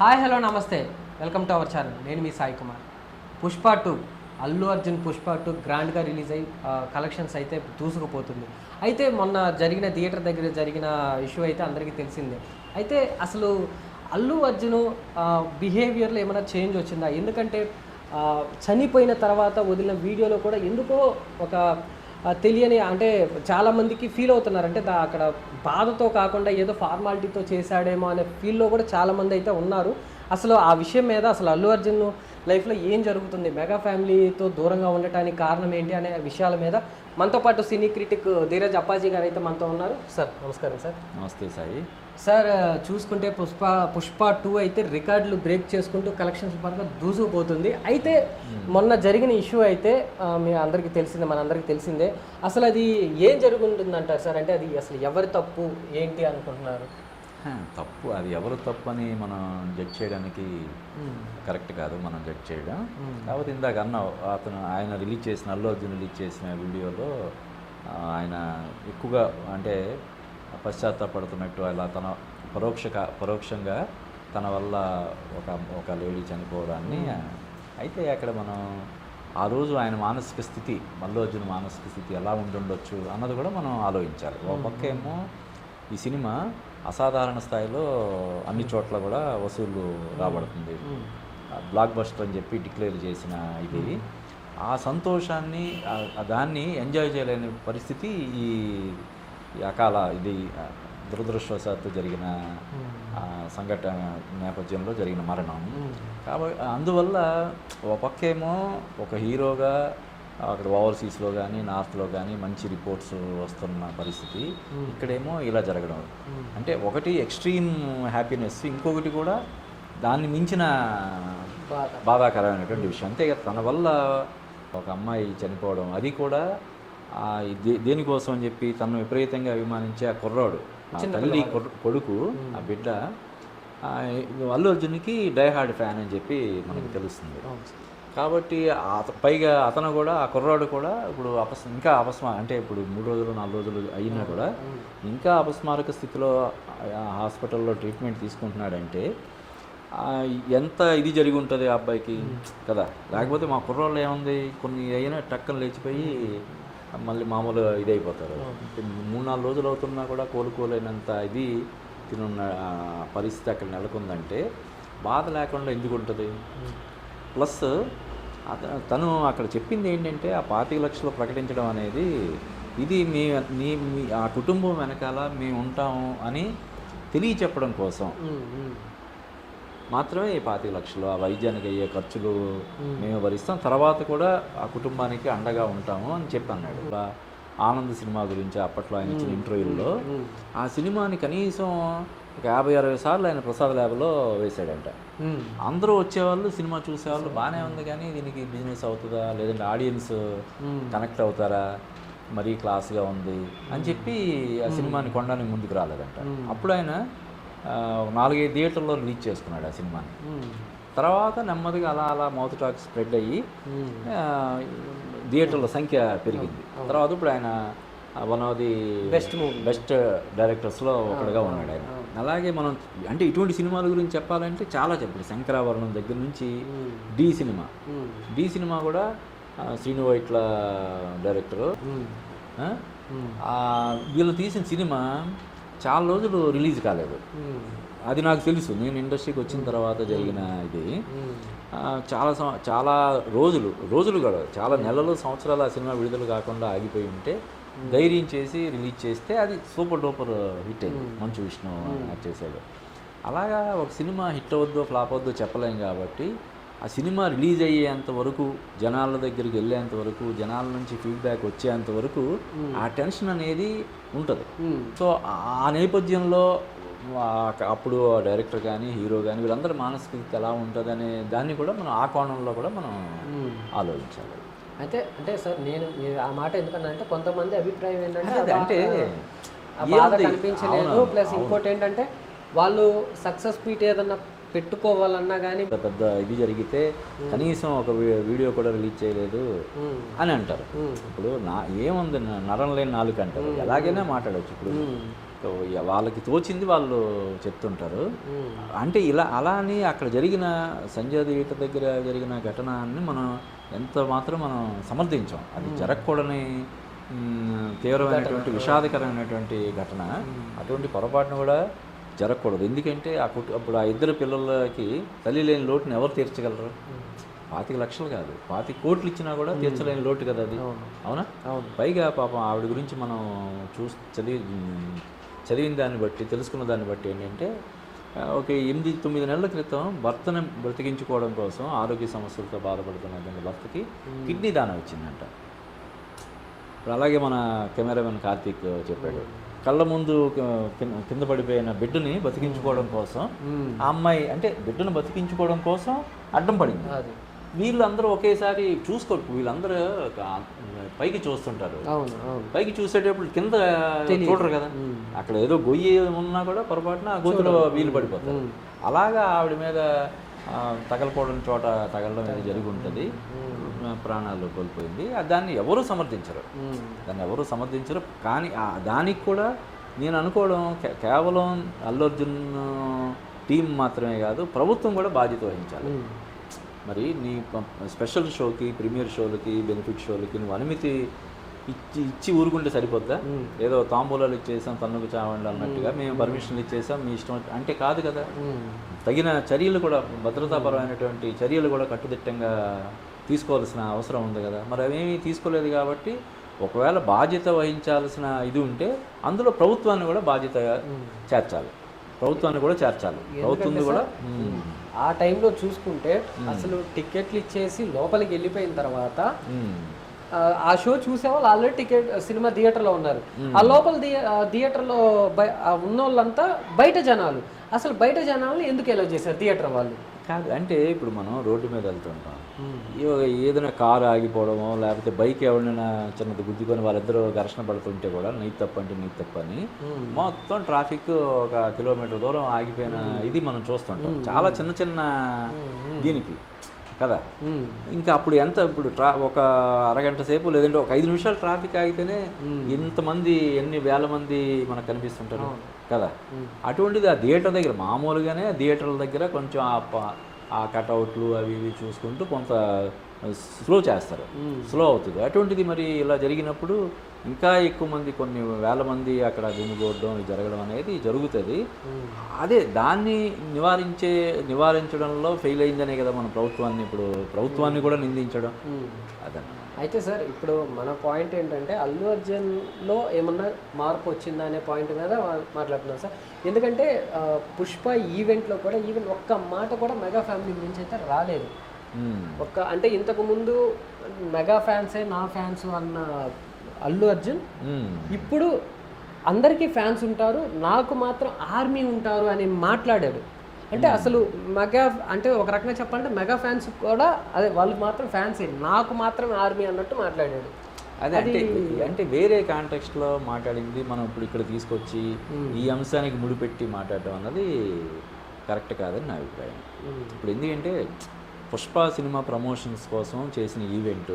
Hi hello నమస్తే. Welcome to our channel. నేను మీ సాయి కుమార్. పుష్ప టూ అల్లు అర్జున్ పుష్ప టూ గ్రాండ్గా రిలీజ్ అయ్యి కలెక్షన్స్ అయితే దూసుకుపోతుంది. అయితే మొన్న జరిగిన థియేటర్ దగ్గర జరిగిన ఇష్యూ అయితే అందరికీ తెలిసిందే. అయితే అసలు అల్లు అర్జున్ బిహేవియర్లో ఏమైనా చేంజ్ వచ్చిందా? ఎందుకంటే చనిపోయిన తర్వాత వదిలిన వీడియోలో కూడా ఎందుకో ఒక తెలియని అంటే చాలామందికి ఫీల్ అవుతున్నారు. అంటే అక్కడ బాధతో కాకుండా ఏదో ఫార్మాలిటీతో చేశాడేమో అనే ఫీల్లో కూడా చాలామంది అయితే ఉన్నారు. అసలు ఆ విషయం మీద అసలు అల్లు అర్జున్ లైఫ్లో ఏం జరుగుతుంది? మెగా ఫ్యామిలీతో దూరంగా ఉండటానికి కారణం ఏంటి అనే విషయాల మీద మనతో పాటు సినీ క్రిటిక్ ధీరజ్ అప్పాజీ గారు అయితే మనతో ఉన్నారు. సార్ నమస్కారం సార్. నమస్తే సాయి. సార్ చూసుకుంటే పుష్ప పుష్ప టూ అయితే రికార్డులు బ్రేక్ చేసుకుంటూ కలెక్షన్స్ పరంగా దూసుకుపోతుంది. అయితే మొన్న జరిగిన ఇష్యూ అయితే మీ అందరికీ తెలిసిందే మన అందరికీ తెలిసిందే. అసలు అది ఏం జరుగుతుందంటారు సార్? అంటే అది అసలు ఎవరి తప్పు ఏంటి అనుకుంటున్నారు? తప్పు అది ఎవరు తప్పు అని మనం జడ్జ్ చేయడానికి కరెక్ట్ కాదు మనం జడ్జ్ చేయడం. కాబట్టి ఇందాక అన్న అతను ఆయన రిలీజ్ చేసిన అల్లు అర్జున్ రిలీజ్ చేసిన వీడియోలో ఆయన ఎక్కువగా అంటే పశ్చాత్తాపడుతున్నట్టు అలా తన పరోక్ష పరోక్షంగా తన వల్ల ఒక ఒక లేడీ చనిపోవడాన్ని అయితే అక్కడ మనం ఆ రోజు ఆయన మానసిక స్థితి మల్లు అర్జున్ మానసిక స్థితి ఎలా ఉండుండొచ్చు అన్నది కూడా మనం ఆలోచించాలి. ఒక పక్క ఏమో ఈ సినిమా అసాధారణ స్థాయిలో అన్ని చోట్ల కూడా వసూళ్ళు రాబడుతుంది. బ్లాక్ బస్టర్ అని చెప్పి డిక్లేర్ చేసిన ఇది. ఆ సంతోషాన్ని దాన్ని ఎంజాయ్ చేయలేని పరిస్థితి ఈ అకాల ఇది దురదృష్టవశాత్తు జరిగిన సంఘటన నేపథ్యంలో జరిగిన మరణం. కాబట్టి అందువల్ల ఒక పక్కేమో ఒక హీరోగా అక్కడ ఓవర్సీస్లో కానీ నార్త్లో కానీ మంచి రిపోర్ట్స్ వస్తున్న పరిస్థితి. ఇక్కడేమో ఇలా జరగడం. అంటే ఒకటి ఎక్స్ట్రీమ్ హ్యాపీనెస్ ఇంకొకటి కూడా దాన్ని మించిన బాధ. బాధాకరమైనటువంటి విషయం. అంతే తన వల్ల ఒక అమ్మాయి చనిపోవడం. అది కూడా దేనికోసం అని చెప్పి తను విపరీతంగా అభిమానించే ఆ కుర్రాడు. తల్లి కొడు- కొడుకు ఆ బిడ్డ అల్లు అర్జున్కి డైహార్డ్ ఫ్యాన్ అని చెప్పి మనకు తెలుస్తుంది. కాబట్టి పైగా అతను కూడా ఆ కుర్రాడు కూడా ఇప్పుడు అపస్ ఇంకా అపస్మా అంటే ఇప్పుడు మూడు రోజులు నాలుగు రోజులు అయినా కూడా ఇంకా అపస్మారక స్థితిలో హాస్పిటల్లో ట్రీట్మెంట్ తీసుకుంటున్నాడంటే ఎంత ఇది జరిగి ఉంటుంది ఆ అబ్బాయికి? కదా. లేకపోతే మా కుర్రోళ్ళు ఏముంది? కొన్ని అయినా టక్కన లేచిపోయి మళ్ళీ మామూలు ఇదైపోతారు. మూడు నాలుగు రోజులు అవుతున్నా కూడా కోలుకోలేనంత ఇది తినున్న పరిస్థితి అక్కడ నెలకొందంటే బాధ లేకుండా ఎందుకు ఉంటుంది? ప్లస్ తను అక్కడ చెప్పింది ఏంటంటే ఆ పాతిక లక్షలు ప్రకటించడం అనేది ఇది మీ మీ మీ ఆ కుటుంబం వెనకాల మేము ఉంటాము అని తెలియచెప్పడం కోసం. మాత్రమే ఈ పాతిక లక్షలు ఆ వైద్యానికి అయ్యే ఖర్చులు మేము భరిస్తాం. తర్వాత కూడా ఆ కుటుంబానికి అండగా ఉంటాము అని చెప్పి అన్నాడు ఆనంద్ సినిమా గురించి అప్పట్లో ఆయన ఇచ్చిన ఇంటర్వ్యూల్లో ఆ సినిమాని కనీసం ఒక యాభై అరవై సార్లు ఆయన ప్రసాద్ ల్యాబ్లో వేశాడంట. అందరూ వచ్చేవాళ్ళు సినిమా చూసేవాళ్ళు బాగానే ఉంది కానీ దీనికి బిజినెస్ అవుతుందా? లేదంటే ఆడియన్స్ కనెక్ట్ అవుతారా? మరీ క్లాస్గా ఉంది అని చెప్పి ఆ సినిమాని కొనడానికి ముందుకు రాలేదంట. అప్పుడు ఆయన నాలుగైదు థియేటర్లో రిలీజ్ చేసుకున్నాడు ఆ సినిమాని. తర్వాత నెమ్మదిగా అలా అలా మౌత్ టాక్ స్ప్రెడ్ అయ్యి థియేటర్ల సంఖ్య పెరిగింది. తర్వాత ఇప్పుడు ఆయన one of the best movie. Best డైరెక్టర్స్లో ఒకడుగా ఉన్నాడు ఆయన. అలాగే మనం అంటే ఇటువంటి సినిమాల గురించి చెప్పాలంటే చాలా చెప్పాడు శంకరాభరణం దగ్గర నుంచి డి సినిమా. డి సినిమా కూడా శ్రీను వైట్ల డైరెక్టరు. వీళ్ళు తీసిన సినిమా చాలా రోజులు రిలీజ్ కాలేదు. అది నాకు తెలుసు. నేను ఇండస్ట్రీకి వచ్చిన తర్వాత జరిగిన ఇది. చాలా చాలా రోజులు రోజులు కూడా చాలా నెలలు సంవత్సరాలు ఆ సినిమా విడుదల కాకుండా ఆగిపోయి ఉంటే ధైర్యం చేసి రిలీజ్ చేస్తే అది సూపర్ డూపర్ హిట్ అయింది. మంచు విష్ణు యాక్ట్ చేశాడు అలాగా ఒక సినిమా హిట్ అవద్దో ఫ్లాప్ అవద్దో చెప్పలేం కాబట్టి ఆ సినిమా రిలీజ్ అయ్యేంత వరకు జనాల దగ్గరికి వెళ్ళేంత వరకు జనాల నుంచి ఫీడ్బ్యాక్ వచ్చేంత వరకు ఆ టెన్షన్ అనేది ఉంటుంది. సో ఆ నేపథ్యంలో అప్పుడు ఆ డైరెక్టర్ కానీ హీరో కానీ వీళ్ళందరూ మానసిక ఎలా ఉంటుంది అనే దాన్ని కూడా మనం ఆ కోణంలో కూడా మనం ఆలోచించాలి. అయితే అంటే సార్ నేను ఆ మాట ఎందుకన్నా కొంతమంది అభిప్రాయం ఏంటంటే అంటే బాధ? కనిపించలేదు. ప్లస్ ఇంకోటి ఏంటంటే వాళ్ళు సక్సెస్ మీట్ ఏదన్నా పెట్టుకోవాలన్నా కానీ పెద్ద ఇది జరిగితే కనీసం ఒక వీడియో కూడా రిలీజ్ చేయలేదు అని అంటారు. ఇప్పుడు నా ఏముంది? నరం లేని నాలుగు అంటారు. ఎలాగైనా మాట్లాడవచ్చు ఇప్పుడు. వాళ్ళకి తోచింది వాళ్ళు చెప్తుంటారు. అంటే ఇలా అలా అని అక్కడ జరిగిన సంజయ్ థియేటర్ దగ్గర జరిగిన ఘటనని మనం ఎంత మాత్రం మనం సమర్థించాం. అది జరగకూడని తీవ్రమైనటువంటి విషాదకరమైనటువంటి ఘటన. అటువంటి పొరపాటును కూడా జరగకూడదు. ఎందుకంటే ఆ కుటు అప్పుడు ఆ ఇద్దరు పిల్లలకి తల్లి లేని లోటుని ఎవరు తీర్చగలరు? పాతిక లక్షలు కాదు. పాతి కోట్లు ఇచ్చినా కూడా తీర్చలేని లోటు కదా అది. అవునా. పైగా పాపం ఆవిడ గురించి మనం చూసి చదివి చదివిన దాన్ని బట్టి తెలుసుకున్న దాన్ని బట్టి ఏంటంటే ఒక ఎనిమిది తొమ్మిది నెలల క్రితం భర్తను బ్రతికించుకోవడం కోసం ఆరోగ్య సమస్యలతో బాధపడుతున్నటువంటి భర్తకి కిడ్నీ దానం ఇచ్చిందంట. ఇప్పుడు అలాగే మన కెమెరామెన్ కార్తీక్ చెప్పాడు. కళ్ళ ముందు కింద- పడిపోయిన బిడ్డని బతికించుకోవడం కోసం. ఆ అమ్మాయి అంటే బిడ్డను బతికించుకోవడం కోసం అడ్డం పడింది. అది. వీళ్ళందరూ ఒకేసారి చూసుకోరు. వీళ్ళందరూ పైకి చూస్తుంటారు. పైకి చూసేటప్పుడు కింద చూడరు కదా. అక్కడ ఏదో గొయ్యి ఉన్నా కూడా పొరపాటున గోతులో వీలు పడిపోతారు. అలాగా ఆవిడ మీద తగలకూడని చోట తగలడం అనేది జరిగి ఉంటుంది ప్రాణాలు కోల్పోయింది. దాన్ని ఎవరు సమర్థించరు. దాన్ని ఎవరు సమర్థించరు. కానీ దానికి కూడా నేను అనుకోవడం కేవలం అల్లు అర్జున్ టీం మాత్రమే కాదు ప్రభుత్వం కూడా బాధ్యత వహించాలి. మరి నీ స్పెషల్ షోకి ప్రీమియర్ షోలకి బెనిఫిట్ షోలకి నువ్వు అనుమతి ఇచ్చి ఇచ్చి ఊరుకుంటే సరిపోద్దా. ఏదో తాంబూలాలు ఇచ్చేసాం తన్నుకు చావండి అన్నట్టుగా మేము. పర్మిషన్లు ఇచ్చేసాం మీ ఇష్టం అంటే కాదు కదా. తగిన చర్యలు కూడా భద్రతాపరమైనటువంటి చర్యలు కూడా కట్టుదిట్టంగా తీసుకోవాల్సిన అవసరం ఉంది కదా. మరి అవేమీ తీసుకోలేదు కాబట్టి ఒకవేళ బాధ్యత వహించాల్సిన ఇది ఉంటే అందులో ప్రభుత్వాన్ని కూడా బాధ్యత చేర్చాలి. ప్రభుత్వాన్ని కూడా చేర్చాలి. ప్రభుత్వం కూడా. ఆ టైంలో చూసుకుంటే అసలు టికెట్లు ఇచ్చేసి లోపలికి వెళ్ళిపోయిన తర్వాత. ఆ, షో చూసే వాళ్ళు ఆల్రెడీ టికెట్ సినిమా థియేటర్లో ఉన్నారు. ఆ లోపల థియేటర్లో ఉన్న వాళ్ళంతా బయట జనాలు. అసలు బయట జనాలను ఎందుకు ఎలా చేశారు థియేటర్ వాళ్ళు? కాదు. అంటే ఇప్పుడు మనం రోడ్డు మీద వెళ్తుంటాం. ఏదైనా కారు ఆగిపోవడమో లేకపోతే బైక్ ఎవరైనా చిన్నది గుద్దుకొని వాళ్ళిద్దరూ ఘర్షణ పడుతుంటే కూడా నీ తప్పు అంటే నీ తప్పు అని మొత్తం ట్రాఫిక్ ఒక కిలోమీటర్ దూరం ఆగిపోయిన ఇది మనం చూస్తుంటాం. చాలా చిన్న చిన్న దీనికి కదా. ఇంకా అప్పుడు ఎంత ఇప్పుడు ట్రా ఒక అరగంట సేపు లేదంటే ఒక ఐదు నిమిషాలు ట్రాఫిక్ ఆగితేనే ఎంతమంది ఎన్ని వేల మంది మనకు కనిపిస్తుంటారు. కదా? అటువంటిది ఆ థియేటర్ దగ్గర మామూలుగానే థియేటర్ల దగ్గర కొంచెం ఆ కటౌట్లు అవి ఇవి చూసుకుంటూ కొంత స్లో చేస్తారు. స్లో అవుతుంది. అటువంటిది మరి ఇలా జరిగినప్పుడు ఇంకా ఎక్కువ మంది కొన్ని వేల మంది అక్కడ గుమిగూడడం జరగడం అనేది జరుగుతుంది. అదే దాన్ని నివారించే నివారించడంలో ఫెయిల్ అయిందనే కదా మన ప్రభుత్వాన్ని ఇప్పుడు ప్రభుత్వాన్ని కూడా నిందించడం. అదన్నమాట. అయితే సార్ ఇప్పుడు మన పాయింట్ ఏంటంటే అల్లు అర్జున్లో ఏమన్నా మార్పు వచ్చిందా అనే పాయింట్ మీద మాట్లాడుతున్నాం సార్ ఎందుకంటే పుష్ప ఈవెంట్లో కూడా ఈవెన్ ఒక్క మాట కూడా మెగా ఫ్యామిలీ గురించి అయితే రాలేదు. ఒక్క అంటే ఇంతకు ముందు మెగా ఫ్యాన్సే నా ఫ్యాన్స్ అన్న అల్లు అర్జున్. ఇప్పుడు అందరికీ ఫ్యాన్స్ ఉంటారు నాకు మాత్రం ఆర్మీ ఉంటారు అని మాట్లాడాడు అంటే అసలు మెగా అంటే ఒక రకంగా చెప్పాలంటే మెగా ఫ్యాన్స్ కూడా అదే వాళ్ళు మాత్రం ఫ్యాన్సే నాకు మాత్రం ఆర్మీ అన్నట్టు మాట్లాడాడు. అదే అంటే అంటే వేరే కాంటెక్స్ట్లో మాట్లాడింది మనం ఇప్పుడు ఇక్కడ తీసుకొచ్చి ఈ అంశానికి ముడిపెట్టి మాట్లాడడం అన్నది కరెక్ట్ కాదని నా అభిప్రాయం. ఇప్పుడు ఎందుకంటే పుష్ప సినిమా ప్రమోషన్స్ కోసం చేసిన ఈవెంట్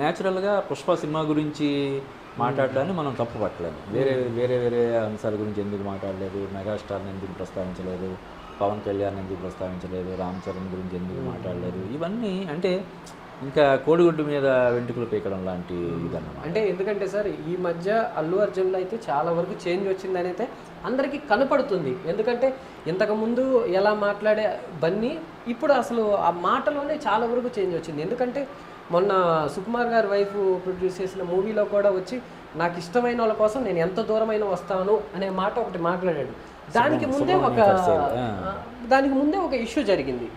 న్యాచురల్గా పుష్ప సినిమా గురించి మాట్లాడడాన్ని మనం తప్పు పట్టలేము. వేరే వేరే వేరే అంశాల గురించి ఎందుకు మాట్లాడలేదు? మెగాస్టార్ని ఎందుకు ప్రస్తావించలేదు? పవన్ కళ్యాణ్ ఎందుకు ప్రస్తావించలేదు? రామ్ చరణ్ గురించి ఎందుకు మాట్లాడలేదు? ఇవన్నీ అంటే ఇంకా కోడిగుడ్డు మీద వెంట్రుకలు పీకడం లాంటి ఇదన్నమాట. అంటే ఎందుకంటే సార్ ఈ మధ్య అల్లు అర్జున్లో అయితే చాలా వరకు చేంజ్ వచ్చిందని అయితే అందరికీ కనపడుతుంది. ఎందుకంటే ఇంతకుముందు ఎలా మాట్లాడే బన్నీ ఇప్పుడు అసలు ఆ మాటలోనే చాలా వరకు చేంజ్ వచ్చింది. ఎందుకంటే మొన్న సుకుమార్ గారి వైఫ్ ప్రొడ్యూస్ చేసిన మూవీలో కూడా వచ్చి నాకు ఇష్టమైన వాళ్ళ కోసం నేను ఎంత దూరమైన వస్తాను అనే మాట ఒకటి మాట్లాడాడు. దానికి ముందే ఒక దానికి ముందే ఒక ఇష్యూ జరిగింది.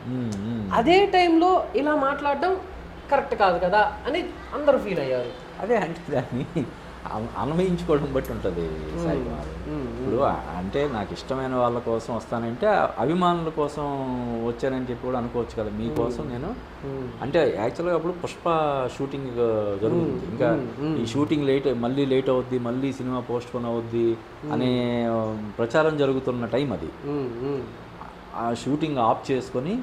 అదే టైంలో ఇలా మాట్లాడడం కరెక్ట్ కాదు కదా అని అందరూ ఫీల్ అయ్యారు. అదే అంటే దాన్ని అన్వయించుకోవడం బట్టి ఉంటుంది. ఇప్పుడు అంటే నాకు ఇష్టమైన వాళ్ళ కోసం వస్తానంటే అభిమానుల కోసం వచ్చానని చెప్పి కూడా అనుకోవచ్చు కదా. మీకోసం నేను. అంటే యాక్చువల్గా అప్పుడు పుష్ప షూటింగ్ జరుగుతుంది. ఇంకా ఈ షూటింగ్ లేట్ మళ్ళీ లేట్ అవుద్ది మళ్ళీ సినిమా పోస్ట్ పోన్ అవుద్ది అనే ప్రచారం జరుగుతున్న టైం అది. ఆ షూటింగ్ ఆఫ్ చేసుకొని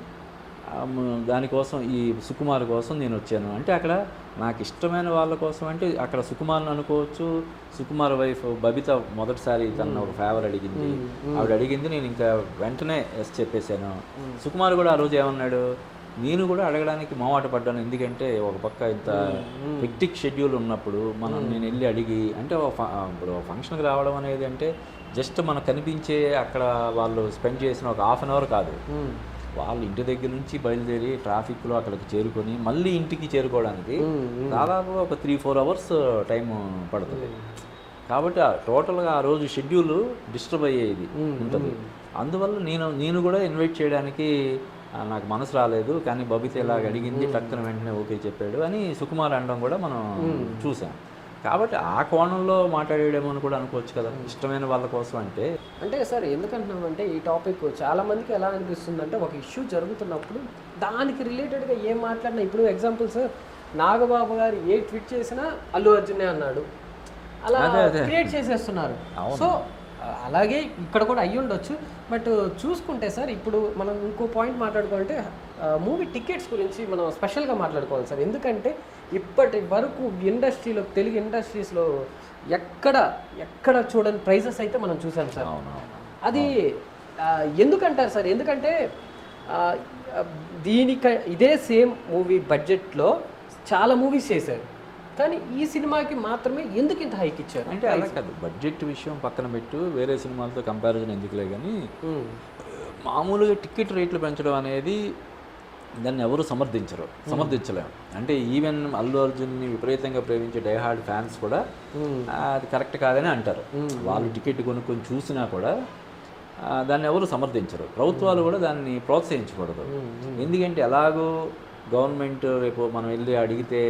దానికోసం ఈ సుకుమార్ కోసం నేను వచ్చాను. అంటే అక్కడ నాకు ఇష్టమైన వాళ్ళ కోసం అంటే అక్కడ సుకుమార్ని అనుకోవచ్చు. సుకుమార్ వైఫ్ బబిత మొదటిసారి తన ఒక ఫేవర్ అడిగింది. ఆవిడ అడిగింది నేను ఇంకా వెంటనే ఎస్ చెప్పేశాను. సుకుమార్ కూడా ఆ రోజు ఏమన్నాడు? నేను కూడా అడగడానికి మొహమాట పడ్డాను. ఎందుకంటే ఒక పక్క ఇంత హెక్టిక్ షెడ్యూల్ ఉన్నప్పుడు మనం నేను వెళ్ళి అడిగి అంటే ఇప్పుడు ఫంక్షన్కి రావడం అనేది అంటే జస్ట్ మనకు కనిపించే అక్కడ వాళ్ళు స్పెండ్ చేసిన ఒక హాఫ్ అన్ అవర్ కాదు. వాళ్ళు ఇంటి దగ్గర నుంచి బయలుదేరి ట్రాఫిక్లో అక్కడికి చేరుకొని మళ్ళీ ఇంటికి చేరుకోవడానికి. దాదాపు ఒక త్రీ ఫోర్ అవర్స్ టైం పడుతుంది. కాబట్టి ఆ టోటల్గా ఆ రోజు షెడ్యూల్ డిస్టర్బ్ అయ్యేది ఉంటుంది. అందువల్ల నేను నేను కూడా ఇన్వైట్ చేయడానికి నాకు మనసు రాలేదు. కానీ బబిత ఇలాగ అడిగింది టక్కున వెంటనే ఓకే చెప్పాడు అని సుకుమార్ అనడం కూడా మనం చూసాం. కాబట్టి ఆ కోణంలో మాట్లాడేయడమో అని కూడా అనుకోవచ్చు కదా. ఇష్టమైన వాళ్ళ కోసం అంటే అంటే సార్ ఎందుకంటున్నామంటే ఈ టాపిక్ చాలా మందికి ఎలా అనిపిస్తుంది అంటే ఒక ఇష్యూ జరుగుతున్నప్పుడు దానికి రిలేటెడ్గా ఏం మాట్లాడినా ఇప్పుడు ఎగ్జాంపుల్ సార్ నాగబాబు గారు ఏ ట్వీట్ చేసినా అల్లు అర్జునే అన్నాడు. అలా క్రియేట్ చేసేస్తున్నారు. సో అలాగే ఇక్కడ కూడా అయ్యి ఉండొచ్చు. బట్ చూసుకుంటే సార్ ఇప్పుడు మనం ఇంకో పాయింట్ మాట్లాడుకోవాలంటే మూవీ టికెట్స్ గురించి మనం స్పెషల్గా మాట్లాడుకోవాలి సార్. ఎందుకంటే ఇప్పటి వరకు ఇండస్ట్రీలో తెలుగు ఇండస్ట్రీస్లో ఎక్కడ ఎక్కడ చూడని ప్రైజెస్ అయితే మనం చూసాం సార్. అది ఎందుకంటారు సార్? ఎందుకంటే దీనిక ఇదే సేమ్ మూవీ బడ్జెట్లో చాలా మూవీస్ చేశారు. కానీ ఈ సినిమాకి మాత్రమే ఎందుకు ఇంత హైక్ ఇచ్చారు? అంటే అలా కాదు. బడ్జెట్ విషయం పక్కన పెట్టు వేరే సినిమాలతో కంపారిజన్ ఎందుకులే కానీ మామూలుగా టికెట్ రేట్లు పెంచడం అనేది దాన్ని ఎవరు సమర్థించరు. సమర్థించలేము అంటే ఈవెన్ అల్లు అర్జున్ని విపరీతంగా ప్రేమించే డైహార్డ్ ఫ్యాన్స్ కూడా అది కరెక్ట్ కాదని అంటారు. వాళ్ళు టికెట్ కొనుక్కొని చూసినా కూడా దాన్ని ఎవరు సమర్థించరు. ప్రభుత్వాలు కూడా దాన్ని ప్రోత్సహించకూడదు. ఎందుకంటే ఎలాగో గవర్నమెంట్ రేపు మనం వెళ్ళి అడిగితే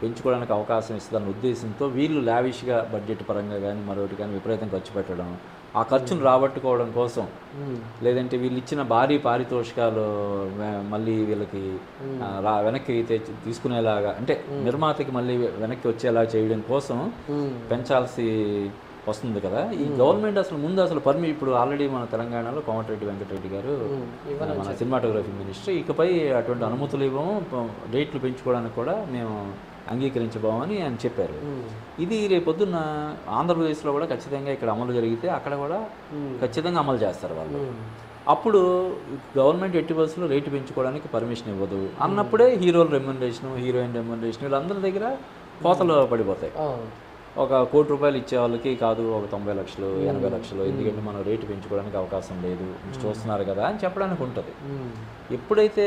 పెంచుకోవడానికి అవకాశం ఇస్తుందన్న ఉద్దేశంతో వీళ్ళు లావిష్గా బడ్జెట్ పరంగా కానీ మరొకటి కానీ విపరీతం ఖర్చు పెట్టడం ఆ ఖర్చును రాబట్టుకోవడం కోసం. లేదంటే వీళ్ళు ఇచ్చిన భారీ పారితోషికాలు మళ్ళీ వీళ్ళకి రా వెనక్కి తెచ్చి తీసుకునేలాగా అంటే నిర్మాతకి మళ్ళీ వెనక్కి వచ్చేలా చేయడం కోసం పెంచాల్సి వస్తుంది కదా. ఈ గవర్నమెంట్ అసలు ముందు అసలు పర్మి ఇప్పుడు ఆల్రెడీ మన తెలంగాణలో కోమటిరెడ్డి వెంకటరెడ్డి గారు మన సినిమాటోగ్రఫీ మినిస్టర్. ఇకపై అటువంటి అనుమతులు ఇవ్వము రేట్లు పెంచుకోవడానికి కూడా మేము అంగీకరించబోమని ఆయన చెప్పారు. ఇది రేపొద్దున్న ఆంధ్రప్రదేశ్లో కూడా ఖచ్చితంగా ఇక్కడ అమలు జరిగితే అక్కడ కూడా ఖచ్చితంగా అమలు చేస్తారు వాళ్ళు. అప్పుడు గవర్నమెంట్ ఎట్టి బస్సులో రేటు పెంచుకోవడానికి పర్మిషన్ ఇవ్వదు. అన్నప్పుడే హీరోల రెమ్యునరేషన్ హీరోయిన్ రెమ్యునరేషన్ వీళ్ళందరి దగ్గర కోతలు పడిపోతాయి. ఒక కోటి రూపాయలు ఇచ్చే వాళ్ళకి కాదు ఒక తొంభై లక్షలు ఎనభై లక్షలు ఎందుకంటే మనం రేటు పెంచుకోవడానికి అవకాశం లేదు. చూస్తున్నారు కదా అని చెప్పడానికి ఉంటుంది. ఎప్పుడైతే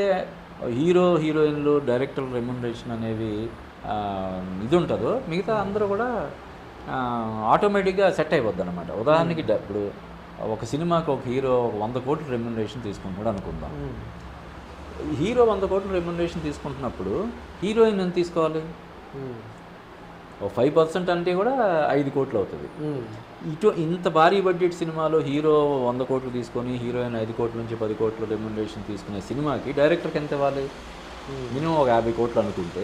హీరో హీరోయిన్లు డైరెక్టర్ రెమ్యునరేషన్ అనేవి ఇది ఉంటుందో మిగతా అందరూ కూడా ఆటోమేటిక్గా సెట్ అయిపోద్ది అనమాట ఉదాహరణకి ఇప్పుడు ఒక సినిమాకి ఒక హీరో ఒక వంద కోట్ల రెమ్యునరేషన్ తీసుకుంటున్నాడు అనుకుందాం. హీరో వంద కోట్ల రెమ్యునరేషన్ తీసుకుంటున్నప్పుడు హీరోయిన్ ఎంత తీసుకోవాలి? ఒక ఫైవ్ పర్సెంట్ అంటే కూడా ఐదు కోట్లు అవుతుంది. ఇటు ఇంత భారీ బడ్జెట్ సినిమాలో హీరో వంద కోట్లు తీసుకొని హీరోయిన్ ఐదు కోట్ల నుంచి పది కోట్ల రెమ్యునరేషన్ తీసుకునే సినిమాకి డైరెక్టర్కి ఎంత ఇవ్వాలి? మినిమం ఒక యాభై కోట్లు అనుకుంటే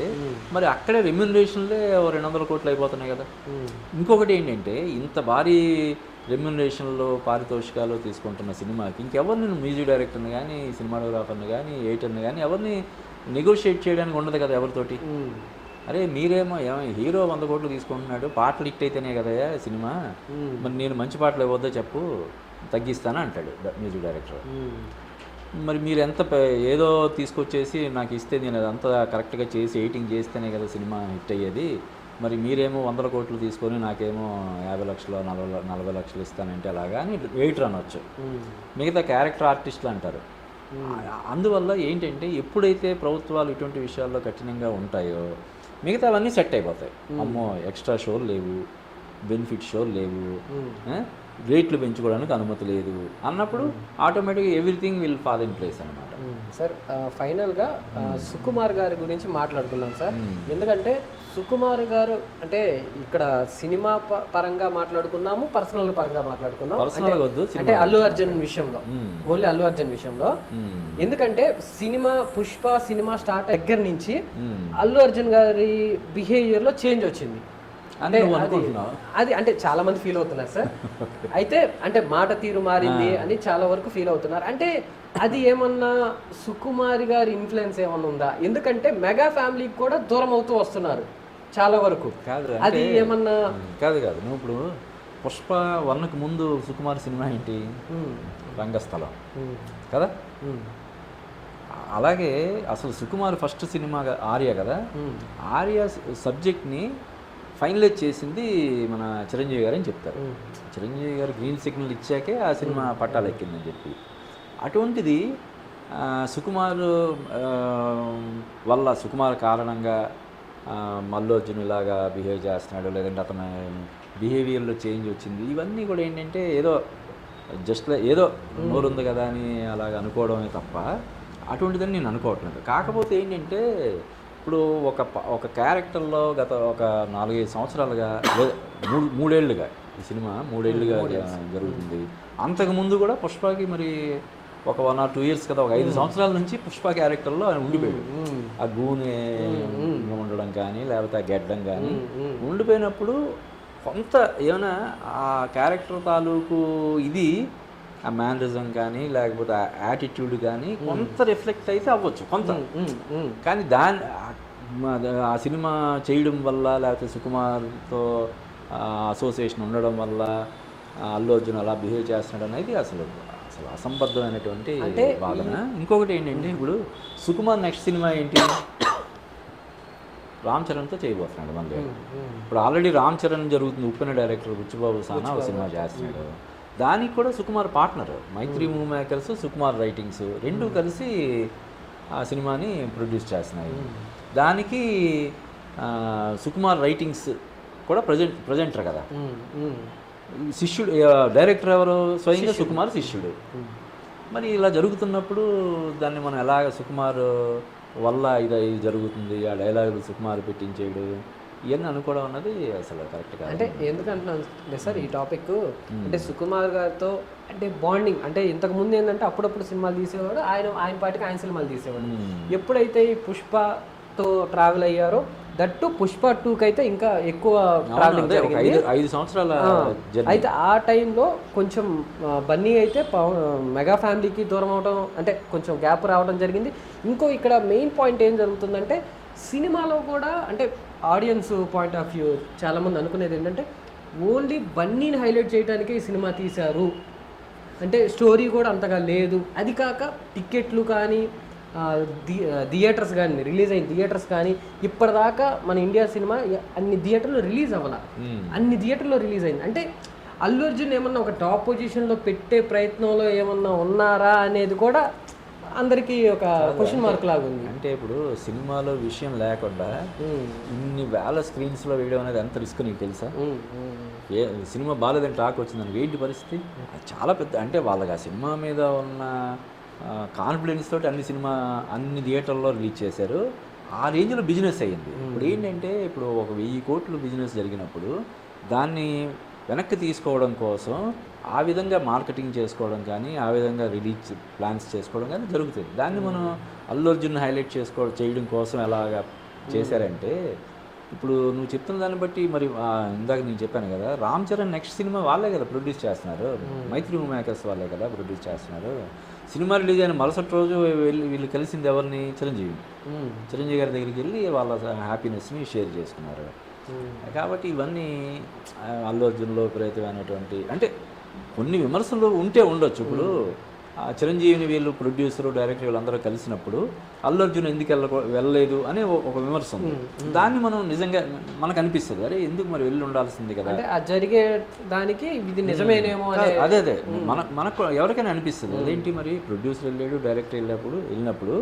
మరి అక్కడే రెమ్యునరేషన్లే రెండు వందల కోట్లు అయిపోతున్నాయి కదా. ఉమ్, ఇంకొకటి ఏంటంటే ఇంత భారీ రెమ్యునరేషన్లో పారితోషికాలు తీసుకుంటున్న సినిమాకి ఇంకెవరిని మ్యూజిక్ డైరెక్టర్ని కానీ సినిమాటోగ్రాఫర్ని కానీ ఎయిటర్ని కానీ ఎవరిని నెగోషియేట్ చేయడానికి ఉండదు కదా ఎవరితోటి. అరే మీరేమో ఏమో హీరో వంద కోట్లు తీసుకుంటున్నాడు పాటలు హిట్ అయితేనే కదా సినిమా. మరి నేను మంచి పాటలు ఇవ్వద్దో చెప్పు తగ్గిస్తాను అంటాడు మ్యూజిక్ డైరెక్టర్. మరి మీరు ఎంత ఏదో తీసుకొచ్చేసి నాకు ఇస్తే నేను అదంతా కరెక్ట్గా చేసి ఎయిటింగ్ చేస్తేనే కదా సినిమా హిట్ అయ్యేది. మరి మీరేమో వందల కోట్లు తీసుకొని నాకేమో యాభై లక్షలు నలభై నలభై లక్షలు ఇస్తానంటే అలాగా అని వెయిటర్ అనొచ్చు. మిగతా క్యారెక్టర్ ఆర్టిస్టులు అంటారు. అందువల్ల ఏంటంటే ఎప్పుడైతే ప్రభుత్వాలు ఇటువంటి విషయాల్లో కఠినంగా ఉంటాయో మిగతావన్నీ సెట్ అయిపోతాయి. అమ్మో ఎక్స్ట్రా షోలు లేవు బెనిఫిట్ షోలు లేవు? రేట్లు పెంచుకోవడానికి అనుమతి లేదు. అన్నప్పుడు ఆటోమేటిక్గా everything will fall in place అనమాట సార్ ఫైనల్గా సుకుమార్ గారి గురించి మాట్లాడుకుందాం సార్. ఎందుకంటే సుకుమార్ గారు అంటే ఇక్కడ సినిమా పరంగా మాట్లాడుకున్నాము పర్సనల్ పరంగా మాట్లాడుకున్నాం. అంటే అల్లు అర్జున్ విషయంలో. ఓన్లీ అల్లు అర్జున్ విషయంలో. ఎందుకంటే సినిమా పుష్ప సినిమా స్టార్ట్ దగ్గర నుంచి అల్లు అర్జున్ గారి బిహేవియర్లో చేంజ్ వచ్చింది. అనుకుంటున్నావు? అది అంటే చాలా మంది ఫీల్ అవుతున్నారు సార్ అయితే అంటే మాట తీరు మారింది అని చాలా వరకు ఫీల్ అవుతున్నారు. అంటే అది ఏమన్నా సుకుమారి గారి ఇన్ఫ్లుయెన్స్ ఏమన్నా ఉందా? ఎందుకంటే మెగా ఫ్యామిలీకి కూడా దూరం అవుతూ వస్తున్నారు చాలా వరకు. కాదు అది ఏమన్నా కాదు కాదు. నువ్వు ఇప్పుడు పుష్ప వన్కి ముందు సుకుమార్ సినిమా ఏంటి? రంగస్థలం. కదా? అలాగే అసలు సుకుమార్ ఫస్ట్ సినిమా ఆర్య కదా? ఆర్య సబ్జెక్ట్ని ఫైనలైజ్ చేసింది మన చిరంజీవి గారు అని చెప్తారు. చిరంజీవి గారు గ్రీన్ సిగ్నల్ ఇచ్చాకే ఆ సినిమా పట్టాలు ఎక్కిందని చెప్పి. అటువంటిది సుకుమార్ వల్ల సుకుమార్ కారణంగా ఆ, మల్లు అర్జున్ ఇలాగా బిహేవ్ చేస్తున్నాడు లేదంటే అతని బిహేవియర్లో చేంజ్ వచ్చింది. ఇవన్నీ కూడా ఏంటంటే ఏదో జస్ట్ ఏదో నోరు ఉంది కదా అని అలాగ అనుకోవడమే తప్ప అటువంటిదని నేను అనుకోవట్లేదు. కాకపోతే ఏంటంటే ఇప్పుడు ఒక ఒక క్యారెక్టర్లో గత ఒక నాలుగైదు సంవత్సరాలుగా మూడు మూడేళ్ళుగా ఈ సినిమా మూడేళ్ళుగా జరుగుతుంది. అంతకు ముందు కూడా పుష్పకి మరి ఒక వన్ ఆర్ టూ ఇయర్స్ కదా ఒక ఐదు సంవత్సరాల నుంచి పుష్ప క్యారెక్టర్లో ఆయన ఉండిపోయాడు. ఆ గూనె ఉండడం కానీ లేకపోతే ఆ గెడ్డం కానీ. ఉండిపోయినప్పుడు కొంత ఏమైనా ఆ క్యారెక్టర్ తాలూకు ఇది ఆ మేనరిజం కానీ లేకపోతే ఆ యాటిట్యూడ్ కానీ కొంత రిఫ్లెక్ట్ అయితే అవ్వచ్చు కొంత. కానీ దాని ఆ- సినిమా చేయడం వల్ల లేకపోతే సుకుమార్తో అసోసియేషన్ ఉండడం వల్ల అల్లు అర్జున్ అలా బిహేవ్ చేస్తున్నాడు అనేది అసలు అసలు అసంబద్ధమైనటువంటి వాదన. ఇంకొకటి ఏంటంటే ఇప్పుడు సుకుమార్ నెక్స్ట్ సినిమా ఏంటి? రామ్ చరణ్తో చేయబోతున్నాడు మళ్ళీ. ఇప్పుడు ఆల్రెడీ రామ్ చరణ్ జరుగుతుంది ఉప్పెన డైరెక్టర్ బుచ్చిబాబు సానా ఒక సినిమా చేస్తున్నాడు. దానికి కూడా Sukumar partner. Mythri move makers Sukumar writings రెండు కలిసి ఆ సినిమాని ప్రొడ్యూస్ చేస్తున్నాయి. దానికి సుకుమార్ రైటింగ్స్ కూడా ప్రజెంట్ ప్రజెంటర్ కదా. శిష్యుడు డైరెక్టర్ ఎవరు? స్వయంగా సుకుమార్ శిష్యుడు. మరి ఇలా జరుగుతున్నప్పుడు దాన్ని మనం ఎలాగ సుకుమార్ వల్ల ఇది ఇది జరుగుతుంది? ఆ డైలాగులు సుకుమార్ పెట్టించేయడు ఇవన్నీ అనుకోవడం అన్నది అసలు కరెక్ట్ కాదు. అంటే ఎందుకంటున్నాను సార్ ఈ టాపిక్ అంటే సుకుమార్ గారితో అంటే బాండింగ్ అంటే ఇంతకు ముందు ఏంటంటే అప్పుడప్పుడు సినిమాలు తీసేవాడు ఆయన ఆయన పాటికి ఆయన సినిమాలు తీసేవాడు. ఎప్పుడైతే ఈ పుష్పతో ట్రావెల్ అయ్యారో దట్టు పుష్ప టూకి అయితే ఇంకా ఎక్కువ ట్రావెలింగ్ జరిగింది. ఐదు సంవత్సరాల అయితే ఆ టైంలో కొంచెం బన్నీ అయితే మెగా ఫ్యామిలీకి దూరం అవడం అంటే కొంచెం గ్యాప్ రావడం జరిగింది. ఇంకో ఇక్కడ మెయిన్ పాయింట్ ఏం జరుగుతుందంటే సినిమాలో కూడా అంటే ఆడియన్స్ పాయింట్ ఆఫ్ వ్యూ చాలామంది అనుకునేది ఏంటంటే ఓన్లీ బన్నీని హైలైట్ చేయడానికే ఈ సినిమా తీశారు. అంటే స్టోరీ కూడా అంతగా లేదు. అది కాక టికెట్లు కానీ థియేటర్స్ కానీ రిలీజ్ అయిన థియేటర్స్ కానీ ఇప్పటిదాకా మన ఇండియా సినిమా అన్ని థియేటర్లో రిలీజ్ అవ్వాల. అన్ని థియేటర్లో రిలీజ్ అయింది. అంటే అల్లు అర్జున్ ఏమన్నా ఒక టాప్ పొజిషన్లో పెట్టే ప్రయత్నంలో ఏమన్నా ఉన్నారా అనేది కూడా అందరికీ ఒక క్వశ్చన్ మార్క్ లాగా ఉంది. అంటే ఇప్పుడు సినిమాలో విషయం లేకుండా ఇన్ని వేల స్క్రీన్స్లో వేయడం అనేది ఎంత రిస్క్ నీకు తెలుసా? ఏ సినిమా బాగాలేదని టాక్ వచ్చిందని ఏంటి పరిస్థితి? చాలా పెద్ద అంటే వాళ్ళకి ఆ సినిమా మీద ఉన్న కాన్ఫిడెన్స్ తోటి అన్ని సినిమా అన్ని థియేటర్లో రిలీజ్ చేశారు. ఆ రేంజ్లో బిజినెస్ అయ్యింది. ఇప్పుడు ఏంటంటే ఇప్పుడు ఒక వెయ్యి కోట్లు బిజినెస్ జరిగినప్పుడు దాన్ని వెనక్కి తీసుకోవడం కోసం ఆ విధంగా మార్కెటింగ్ చేసుకోవడం కానీ ఆ విధంగా రిలీజ్ ప్లాన్స్ చేసుకోవడం కానీ జరుగుతుంది. దాన్ని మనం అల్లు అర్జున్ హైలైట్ చేసుకోవడం చేయడం కోసం ఎలాగా చేశారంటే ఇప్పుడు నువ్వు చెప్తున్న దాన్ని బట్టి మరి ఇందాక నేను చెప్పాను కదా రామ్ చరణ్ నెక్స్ట్ సినిమా వాళ్ళే కదా ప్రొడ్యూస్ చేస్తున్నారు. మైత్రి మేకర్స్ వాళ్ళే కదా ప్రొడ్యూస్ చేస్తున్నారు. సినిమా రిలీజ్ అయిన మరుసటి రోజు వెళ్ళి వీళ్ళు కలిసింది ఎవరిని? చిరంజీవి. చిరంజీవి గారి దగ్గరికి వెళ్ళి వాళ్ళ హ్యాపీనెస్ని షేర్ చేసుకున్నారు. కాబట్టి ఇవన్నీ అల్లు అర్జున్లో విపరీతమైనటువంటి అంటే కొన్ని విమర్శలు ఉంటే ఉండొచ్చు. ఇప్పుడు చిరంజీవిని వీళ్ళు ప్రొడ్యూసర్ డైరెక్టర్ వీళ్ళందరూ కలిసినప్పుడు అల్లు అర్జున్ ఎందుకు వెళ్ళ వెళ్ళలేదు అనే ఒక- విమర్శ ఉంది. దాన్ని మనం నిజంగా మనకు అనిపిస్తుంది అరే ఎందుకు మరి వెళ్ళి ఉండాల్సింది కదా? జరిగే దానికి ఇది నిజమేనేమో అదే అదే. మన మనకు ఎవరికైనా అనిపిస్తుంది. అదేంటి మరి? ప్రొడ్యూసర్ వెళ్ళాడు డైరెక్టర్ వెళ్ళినప్పుడు వెళ్ళినప్పుడు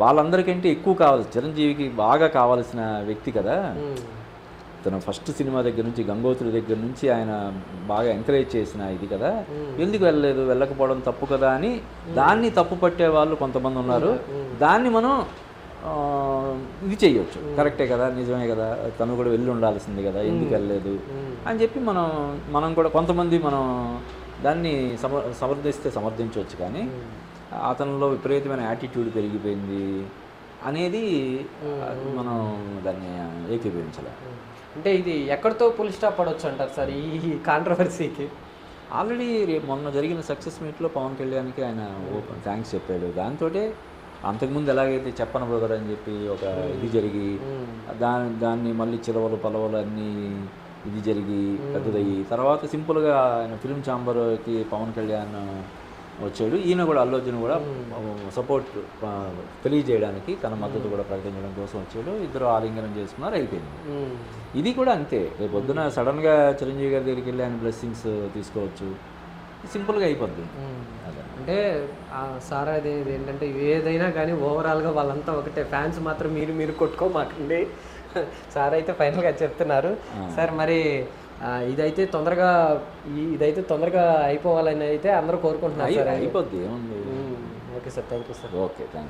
వాళ్ళందరికంటే ఎక్కువ కావాలి చిరంజీవికి బాగా కావాల్సిన వ్యక్తి కదా? తన ఫస్ట్ సినిమా దగ్గర నుంచి గంగోత్రి దగ్గర నుంచి ఆయన బాగా ఎంకరేజ్ చేసిన ఇది కదా. ఎందుకు వెళ్ళలేదు? వెళ్ళకపోవడం తప్పు కదా అని దాన్ని తప్పు పట్టే వాళ్ళు కొంతమంది ఉన్నారు. దాన్ని మనం ఇది చేయొచ్చు. కరెక్టే కదా నిజమే కదా. తను కూడా వెళ్ళి ఉండాల్సింది కదా. ఎందుకు వెళ్ళలేదు? అని చెప్పి మనం మనం కూడా కొంతమంది మనం దాన్ని సమ సమర్థిస్తే సమర్థించవచ్చు కానీ అతనిలో విపరీతమైన యాటిట్యూడ్ పెరిగిపోయింది. అనేది మనం దాన్ని ఏకీభవించలేం. అంటే ఇది ఎక్కడితో పుల్ స్టాప్ పడవచ్చు అంటారు సార్ ఈ కాంట్రవర్సీకి ఆల్రెడీ రేపు మొన్న జరిగిన సక్సెస్ మీట్లో పవన్ కళ్యాణ్కి ఆయన ఓపెన్ థ్యాంక్స్ చెప్పాడు. దాంతో అంతకుముందు ఎలాగైతే చెప్పను బ్రదర్ అని చెప్పి ఒక ఇది జరిగి దాని దాన్ని మళ్ళీ చిలవలు పలవలు అన్నీ ఇది జరిగి పెద్దదయ్యి. తర్వాత సింపుల్గా ఆయన ఫిల్మ్ ఛాంబర్కి పవన్ కళ్యాణ్ వచ్చాడు. ఈయన కూడా అల్లు అర్జున్ కూడా సపోర్ట్ తెలియజేయడానికి తన మద్దతు కూడా ప్రకటించడం కోసం వచ్చాడు. ఇద్దరు ఆలింగనం చేసుకున్నారు అయిపోయింది. ఇది కూడా అంతే. రేపు పొద్దున సడన్గా చిరంజీవి గారి దగ్గరికి వెళ్ళి ఆయన బ్లెస్సింగ్స్ తీసుకోవచ్చు. సింపుల్గా అయిపోద్ది. అంటే సార్ అది ఏంటంటే ఏదైనా కానీ ఓవరాల్గా వాళ్ళంతా ఒకటే. ఫ్యాన్స్ మాత్రం మీరు మీరు కొట్టుకోమాకండి. సార్ అయితే ఫైనల్గా చెప్తున్నారు. సార్ మరి ఇదైతే తొందరగా ఇదైతే తొందరగా అయిపోవాలని అయితే అందరూ కోరుకుంటున్నారు సార్ అయిపోద్ది ఏముంది. Okay sir thank you sir. Okay thank